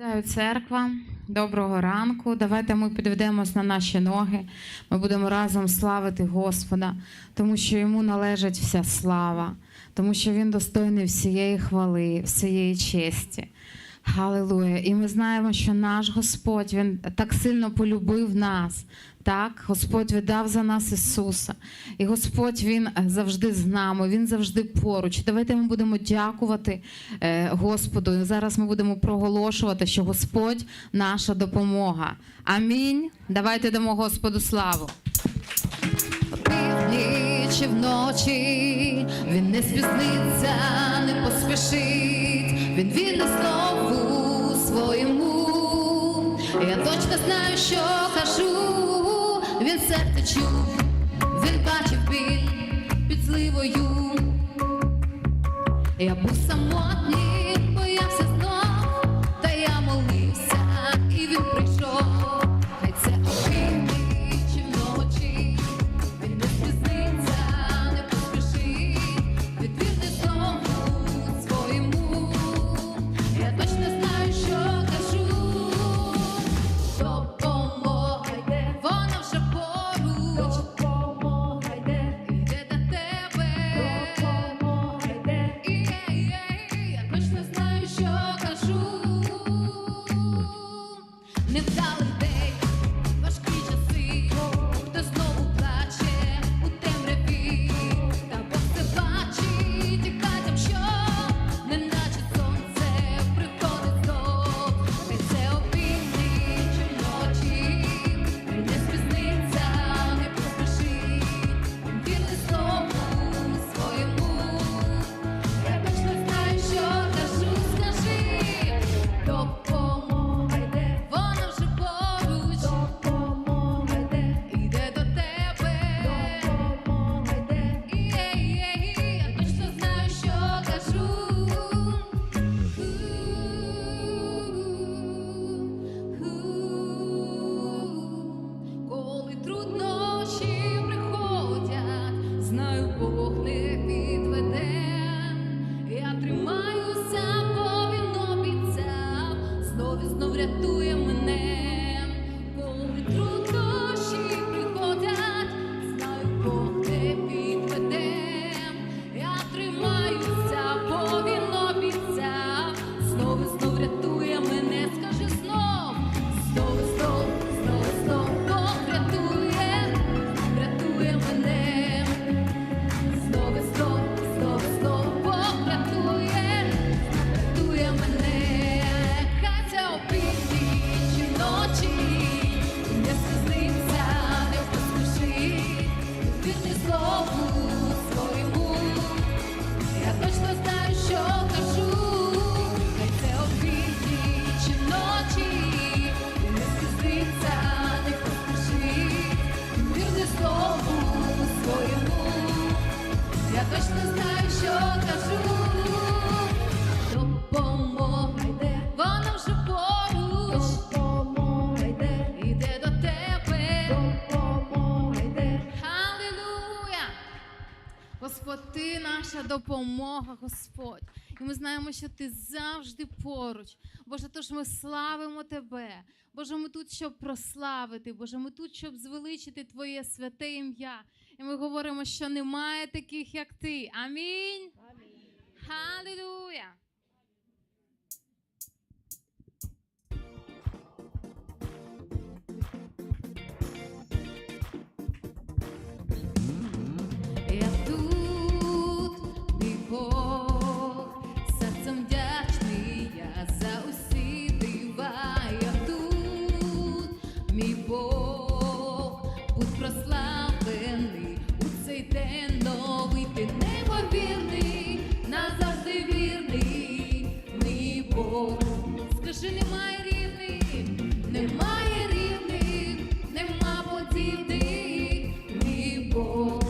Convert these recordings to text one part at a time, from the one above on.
Вітаю церква. Доброго ранку. Давайте ми підведемось на наші ноги. Ми будемо разом славити Господа, тому що йому належить вся слава, тому що він достойний всієї хвали, всієї честі. Халилуя. І ми знаємо, що наш Господь Він так сильно полюбив нас. Так, Господь віддав за нас Ісуса. І Господь Він завжди з нами, Він завжди поруч. Давайте ми будемо дякувати е, Господу. І зараз ми будемо проголошувати, що Господь наша допомога. Амінь. Давайте дамо Господу славу. Півдні чи вночі він не спізниться, не поспішить, що кажу, він серце чув, він бачив біль під сливою. Я був самотній, допомога, Господь. І ми знаємо, що ти завжди поруч. Боже, тож ми славимо Тебе. Боже, ми тут, щоб прославити. Боже, ми тут, щоб звеличити Твоє святе ім'я. І ми говоримо, що немає таких, як ти. Амінь. Халилуя! День новий, ти неймовірний, назавжди вірний, мій Бог. Скажи, немає рівних, немає рівних, нема подібних, мій Бог.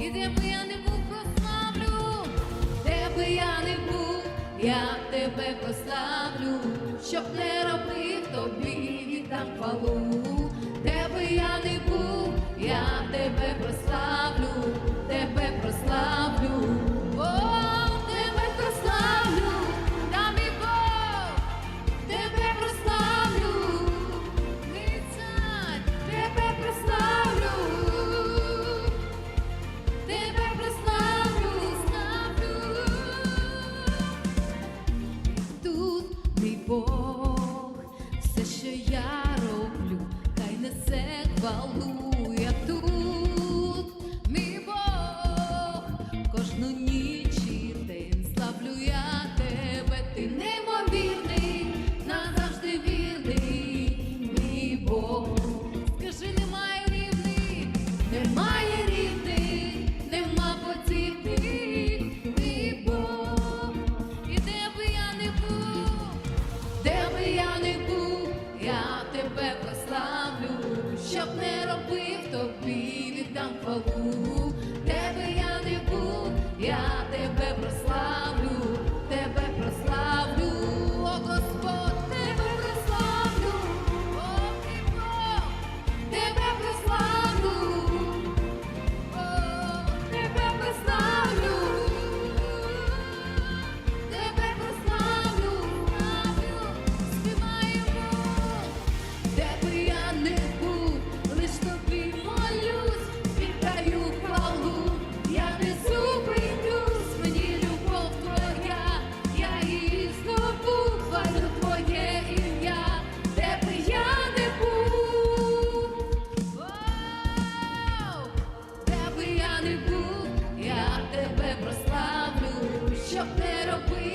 І би я не був, прославлю, де би я не був, я тебе прославлю, щоб не робив тобі віддам хвалу. що я роблю, хай несе хвалу. Тебе прославлю, щоб не робив тобі віддам хвалу. little queen.